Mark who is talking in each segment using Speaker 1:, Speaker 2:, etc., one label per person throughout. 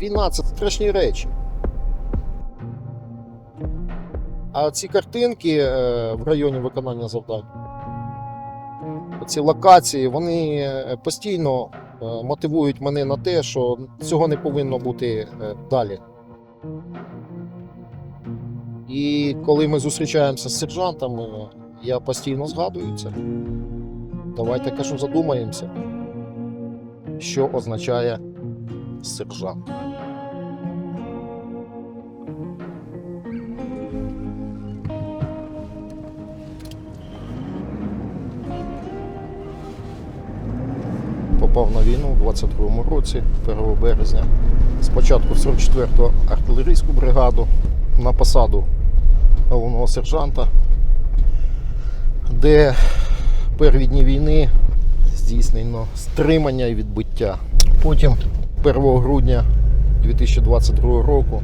Speaker 1: Війна це страшні речі. А ці картинки е, в районі виконання завдань, ці локації, вони е, постійно е, мотивують мене на те, що цього не повинно бути далі. І коли ми зустрічаємося з сержантами, я постійно згадую це. Давайте кажу, задумаємося, що означає сержант. Попав на війну у 22-му році, 1 березня. Спочатку в 44-ту артилерійську бригаду на посаду головного сержанта, де перві дні війни здійснено стримання і відбиття. Потім 1 грудня 2022 року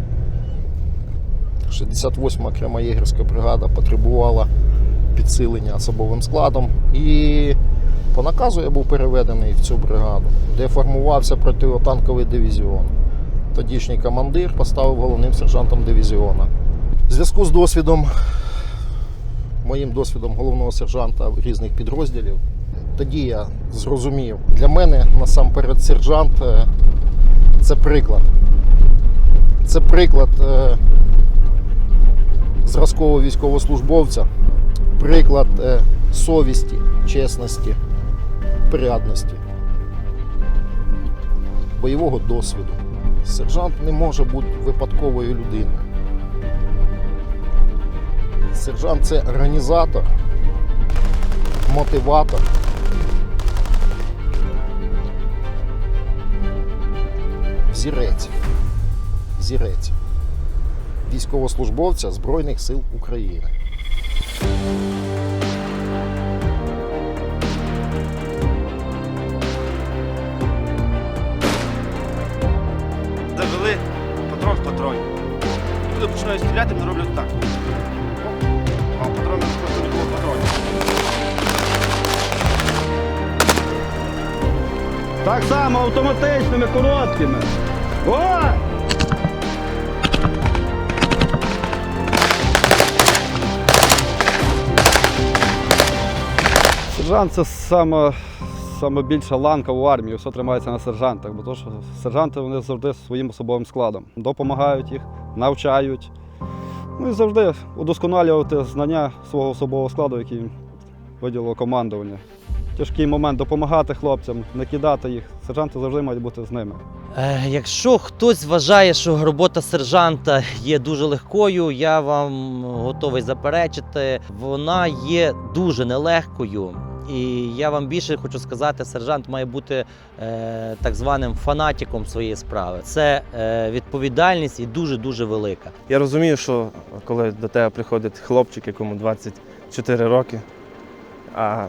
Speaker 1: 68-ма окрема єгерська бригада потребувала підсилення особовим складом. І по наказу я був переведений в цю бригаду, де формувався протитанковий дивізіон. Тодішній командир поставив головним сержантом дивізіона. В зв'язку з досвідом, моїм досвідом головного сержанта різних підрозділів, тоді я зрозумів, для мене насамперед сержант е, це приклад. Це приклад е, зразкового військовослужбовця, приклад е, совісті, чесності, порядності, бойового досвіду. Сержант не може бути випадковою людиною. Сержант це організатор, мотиватор. Взірець. Взірець. Військовослужбовця Збройних сил України.
Speaker 2: Так
Speaker 3: само автоматичними, короткими. О! Сержант це сама, сама більша ланка в армії, все тримається на сержантах, бо то, що сержанти вони завжди своїм особовим складом. Допомагають їх, навчають. Ну і завжди удосконалювати знання свого особового складу, який виділило командування. Тяжкий момент допомагати хлопцям, не кидати їх. Сержанти завжди мають бути з ними.
Speaker 4: Е, Якщо хтось вважає, що робота сержанта є дуже легкою, я вам готовий заперечити. Вона є дуже нелегкою. І я вам більше хочу сказати, сержант має бути е, так званим фанатиком своєї справи. Це е, відповідальність і дуже дуже велика.
Speaker 2: Я розумію, що коли до тебе приходить хлопчик, якому 24 роки, а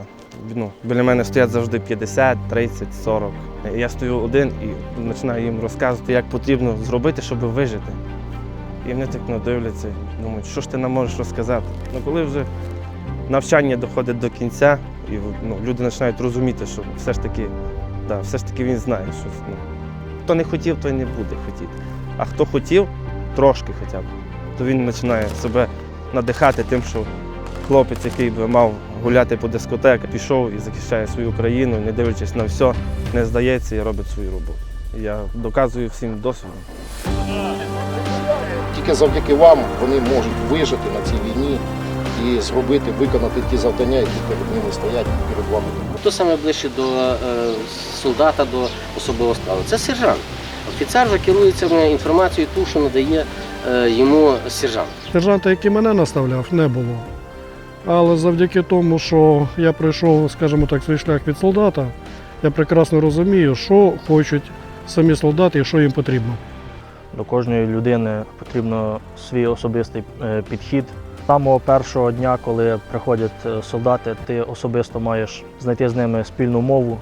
Speaker 2: ну, біля мене стоять завжди 50, 30, 40. Я стою один і починаю їм розказувати, як потрібно зробити, щоб вижити. І вони так ну, дивляться, думають, що ж ти нам можеш розказати. Ну, коли вже навчання доходить до кінця, і ну, люди починають розуміти, що все ж таки, да, все ж таки він знає, що ну, хто не хотів, той не буде хотіти. А хто хотів, трошки хоча б, то він починає себе надихати тим, що хлопець, який би мав гуляти по дискотеках, пішов і захищає свою країну, не дивлячись на все, не здається і робить свою роботу. Я доказую всім досвідом.
Speaker 1: Тільки завдяки вам вони можуть вижити на цій війні і зробити, виконати ті завдання, які перед ними стоять перед вами.
Speaker 5: Хто саме ближче до е, солдата, до особового складу? Це сержант. Офіцер вже керується інформацією, ту, що надає е, йому сержант.
Speaker 6: Сержанта, який мене наставляв, не було. Але завдяки тому, що я пройшов, скажімо так, свій шлях від солдата, я прекрасно розумію, що хочуть самі солдати і що їм потрібно.
Speaker 7: До кожної людини потрібно свій особистий е, підхід. З самого першого дня, коли приходять е, солдати, ти особисто маєш знайти з ними спільну мову,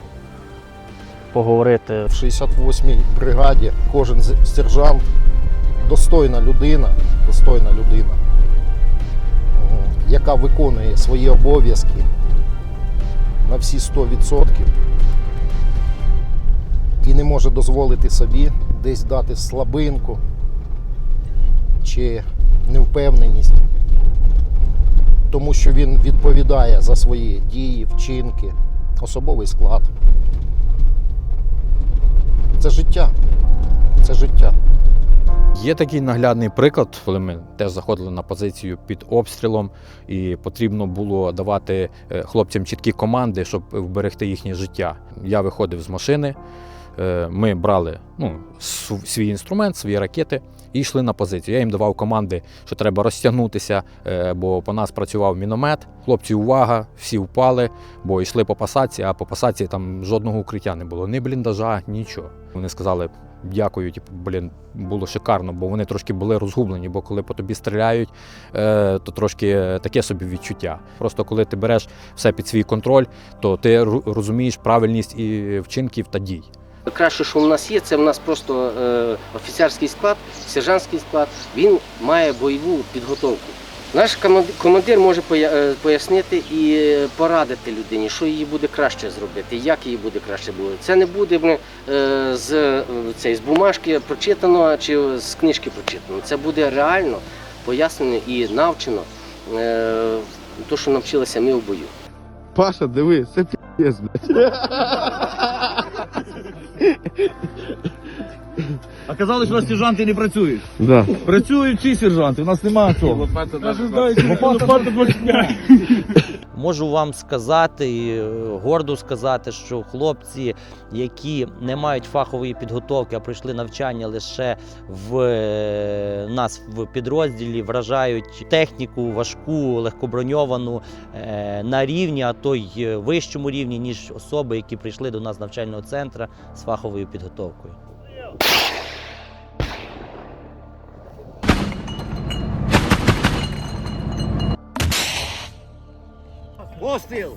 Speaker 7: поговорити.
Speaker 1: В 68-й бригаді кожен сержант достойна людина, достойна людина, яка виконує свої обов'язки на всі 100%. і не може дозволити собі десь дати слабинку чи невпевненість, тому що він відповідає за свої дії, вчинки, особовий склад. Це життя. Це життя.
Speaker 8: Є такий наглядний приклад, коли ми теж заходили на позицію під обстрілом, і потрібно було давати е, хлопцям чіткі команди, щоб вберегти їхнє життя. Я виходив з машини, е, ми брали ну, свій інструмент, свої ракети і йшли на позицію. Я їм давав команди, що треба розтягнутися, е, бо по нас працював міномет. Хлопці, увага, всі впали, бо йшли по пасаці, а по пасаці там жодного укриття не було, ні бліндажа, нічого. Вони сказали, дякую, типу, блін, було шикарно, бо вони трошки були розгублені, бо коли по тобі стріляють, е, то трошки таке собі відчуття. Просто коли ти береш все під свій контроль, то ти розумієш правильність і вчинків та дій.
Speaker 5: Краще, що в нас є, це в нас просто е, офіцерський склад, сержантський склад. Він має бойову підготовку. Наш командир може е, пояснити і порадити людині, що їй буде краще зробити, як їй буде краще бути. Це не буде е, з, е, цей, з бумажки прочитано чи з книжки прочитано. Це буде реально пояснено і навчено, е, то, що навчилися ми в бою.
Speaker 9: Паша, диви, це п'єс, блядь.
Speaker 10: А казали, що у нас сержанти не працюють.
Speaker 9: Да.
Speaker 10: Працюють чи сержанти? У нас немає цього.
Speaker 4: Можу вам сказати, і е, гордо сказати, що хлопці, які не мають фахової підготовки, а пройшли навчання лише в е, нас в підрозділі, вражають техніку важку, легкоброньовану е, на рівні, а то й вищому рівні, ніж особи, які прийшли до нас з навчального центру з фаховою підготовкою.
Speaker 10: Постріл!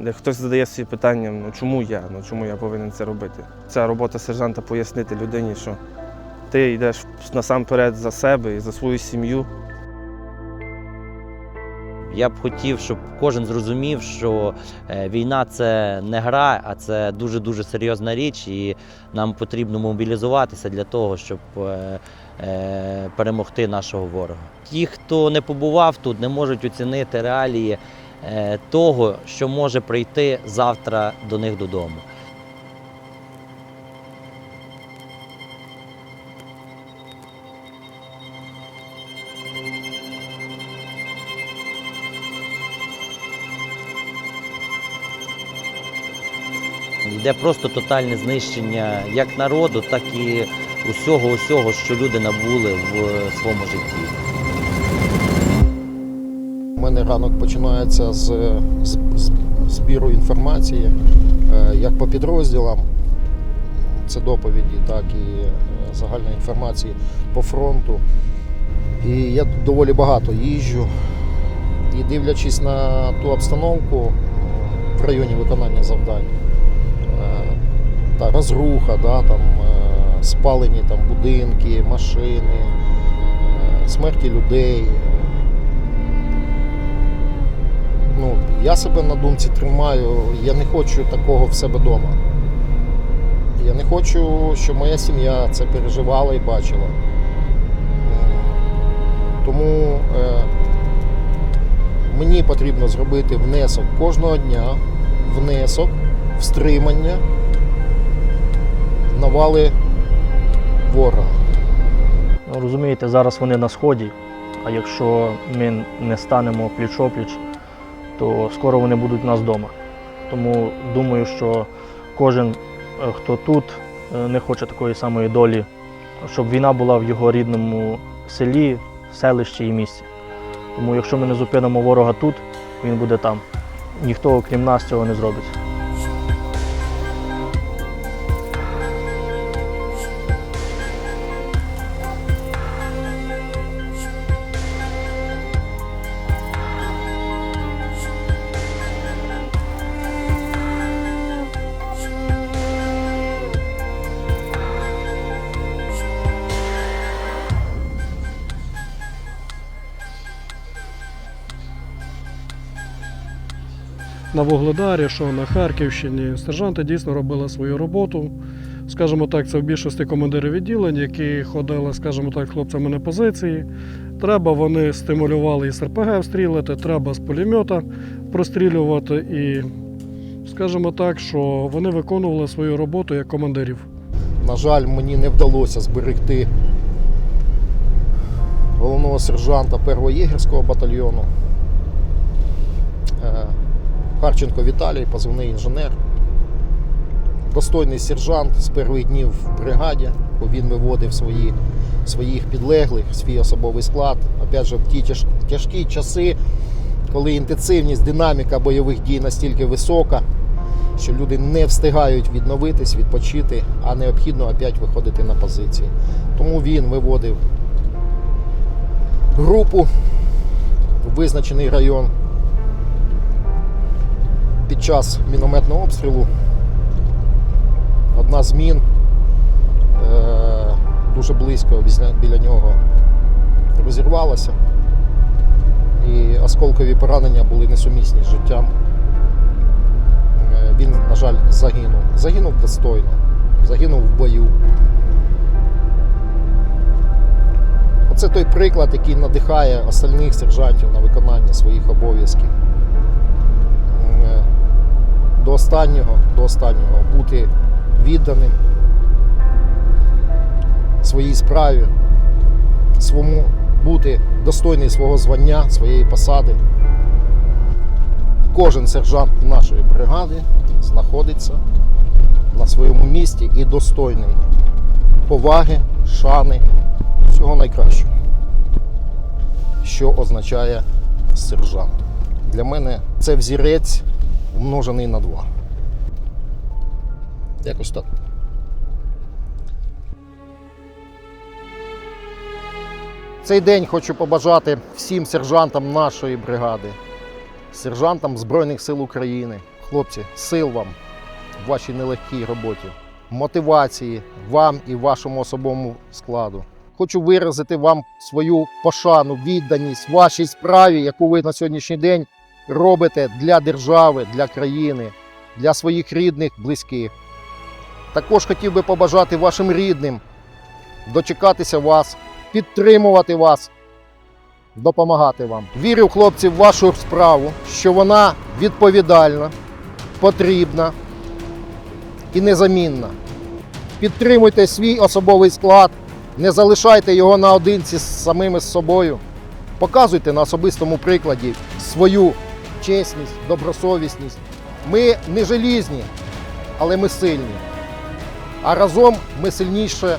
Speaker 2: Де хтось задає собі питання, ну чому я? Ну чому я повинен це робити? Ця робота сержанта пояснити людині, що ти йдеш насамперед за себе і за свою сім'ю.
Speaker 4: Я б хотів, щоб кожен зрозумів, що е, війна це не гра, а це дуже дуже серйозна річ, і нам потрібно мобілізуватися для того, щоб е, перемогти нашого ворога. Ті, хто не побував тут, не можуть оцінити реалії е, того, що може прийти завтра до них додому. Йде просто тотальне знищення як народу, так і усього, усього, що люди набули в своєму житті.
Speaker 1: У мене ранок починається з, з, з збіру інформації, е, як по підрозділам, це доповіді, так і е, загальної інформації по фронту. І я доволі багато їжджу. І дивлячись на ту обстановку в районі виконання завдань, е, та розруха, да, там, е, спалені там, будинки, машини, е, смерті людей. ну, я себе на думці тримаю, я не хочу такого в себе вдома. Я не хочу, щоб моя сім'я це переживала і бачила. Тому е, мені потрібно зробити внесок кожного дня, внесок в стримання навали ворога.
Speaker 7: Ну, Розумієте, зараз вони на сході, а якщо ми не станемо пліч-опліч, то скоро вони будуть у нас вдома. Тому думаю, що кожен, е, хто тут, е, не хоче такої самої долі, щоб війна була в його рідному селі, селищі і місті. Тому якщо ми не зупинимо ворога тут, він буде там. Ніхто, окрім нас, цього не зробить.
Speaker 6: На Вугледарі, що на Харківщині. Сержанти дійсно робили свою роботу. Скажімо так, це в більшості командири відділень, які ходили, скажімо так, хлопцями на позиції. Треба, вони стимулювали із РПГ встрілити, треба з пулемета прострілювати. І, скажімо так, що вони виконували свою роботу як командирів.
Speaker 1: На жаль, мені не вдалося зберегти головного сержанта 1-го єгерського батальйону. Харченко Віталій, позивний інженер. Достойний сержант з перших днів в бригаді, бо він виводив свої, своїх підлеглих, свій особовий склад. Опять же, в ті тяж- тяжкі часи, коли інтенсивність, динаміка бойових дій настільки висока, що люди не встигають відновитись, відпочити, а необхідно опять виходити на позиції. Тому він виводив групу в визначений район під час мінометного обстрілу. Одна з мін е, дуже близько біля- нього розірвалася. І осколкові поранення були несумісні з життям. Е, Він, на жаль, загинув. Загинув достойно, загинув в бою. Оце той приклад, який надихає остальних сержантів на виконання своїх обов'язків. До останнього, до останнього бути відданим своїй справі, свому, бути достойний свого звання, своєї посади. Кожен сержант нашої бригади знаходиться на своєму місці і достойний поваги, шани, всього найкращого. Що означає сержант? Для мене це взірець умножений на два. Якось так. Цей день хочу побажати всім сержантам нашої бригади, сержантам Збройних сил України. Хлопці, сил вам в вашій нелегкій роботі, мотивації вам і вашому особовому складу. Хочу виразити вам свою пошану, відданість вашій справі, яку ви на сьогоднішній день робите для держави, для країни, для своїх рідних, близьких. Також хотів би побажати вашим рідним дочекатися вас, підтримувати вас, допомагати вам. Вірю, хлопці, в вашу справу, що вона відповідальна, потрібна і незамінна. Підтримуйте свій особовий склад, не залишайте його наодинці з самими з собою. Показуйте на особистому прикладі свою чесність, добросовісність. Ми не желізні, але ми сильні. А разом ми сильніше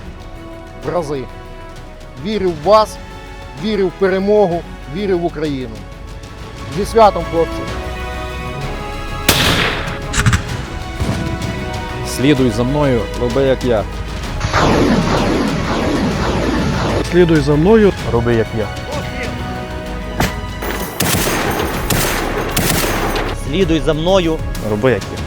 Speaker 1: в рази. Вірю в вас, вірю в перемогу, вірю в Україну. Зі святом, хлопці!
Speaker 8: Слідуй за мною,
Speaker 3: Роби як я.
Speaker 6: Слідуй за мною,
Speaker 7: Роби як я.
Speaker 4: Слідуй за мною.
Speaker 2: Роби як я.